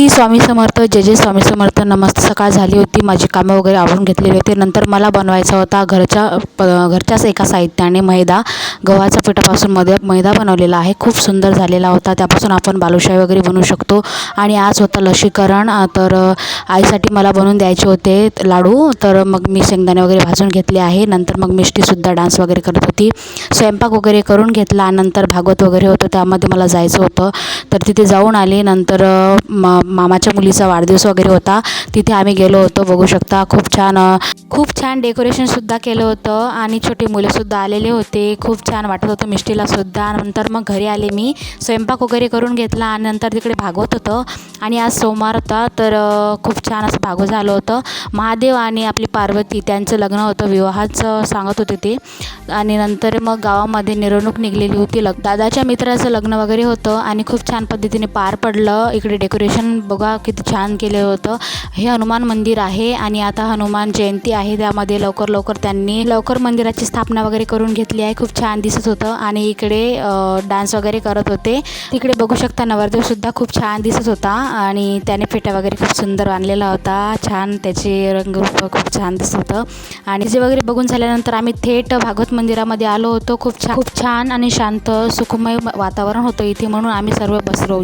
श्री स्वामी समर्थ जय जय स्वामी समर्थ नमस्ते. सकाळ झाली होती माझी कामं वगैरे आवरून घेतलेली होती. नंतर मला बनवायचा होता घरच्या प घरच्याच एका साहित्याने मैदा. गव्हाच्या पिठापासून मध्ये मैदा बनवलेला आहे. खूप सुंदर झालेला होता. त्यापासून आपण बालुशाही वगैरे बनवू शकतो. आणि आज होतं लसीकरण. तर आईसाठी मला बनवून द्यायचे होते लाडू. तर मग मी शेंगदाणे वगैरे भाजून घेतले आहे. नंतर मग मिष्टीसुद्धा डान्स वगैरे करत होती. स्वयंपाक वगैरे करून घेतला. नंतर भागवत वगैरे होतं. त्यामध्ये मला जायचं होतं. तर तिथे जाऊन आले. नंतर अ, मामाच्या मुलीचा वाढदिवस वगैरे होता. तिथे आम्ही गेलो होतो बघू शकता. खूप छान खूप छान डेकोरेशनसुद्धा केलं होतं आणि छोटे मुलंसुद्धा आलेले होते. खूप छान वाटत होतं मिष्टीलासुद्धा नंतर मग घरी आले मी. स्वयंपाक वगैरे करून घेतला आणि नंतर तिकडे भागवत होतं. आणि आज सोमवार होता तर खूप छान असं भागवत झालं होतं. महादेव आणि आपली पार्वती त्यांचं लग्न होतं विवाहाचं सांगत होते ते. आणि नंतर मग गावामध्ये मिरवणूक निघलेली होती. लग दादाच्या मित्राचं लग्न वगैरे होतं आणि खूप छान पद्धतीने पार पडलं. इकडे डेकोरेशन बघा किती छान केलं होतं. हे हनुमान मंदिर आहे आणि आता हनुमान जयंती आहे. त्यामध्ये लवकर लवकर त्यांनी लवकर मंदिराची स्थापना वगैरे करून घेतली आहे. खूप छान दिसत होतं. आणि इकडे डान्स वगैरे करत होते. तिकडे बघू शकता नवरदेवसुद्धा खूप छान दिसत होता. आणि त्याने फेटा वगैरे खूप सुंदर बांधलेला होता. छान त्याचे रंगरूप खूप छान दिसत होतं. आणि जे वगैरे बघून झाल्यानंतर आम्ही थेट भागवत मंदिरामध्ये आलो होतो. खूप छान खूप छान आणि शांत सुखमय वातावरण होतं इथे म्हणून आम्ही सर्व बसलो.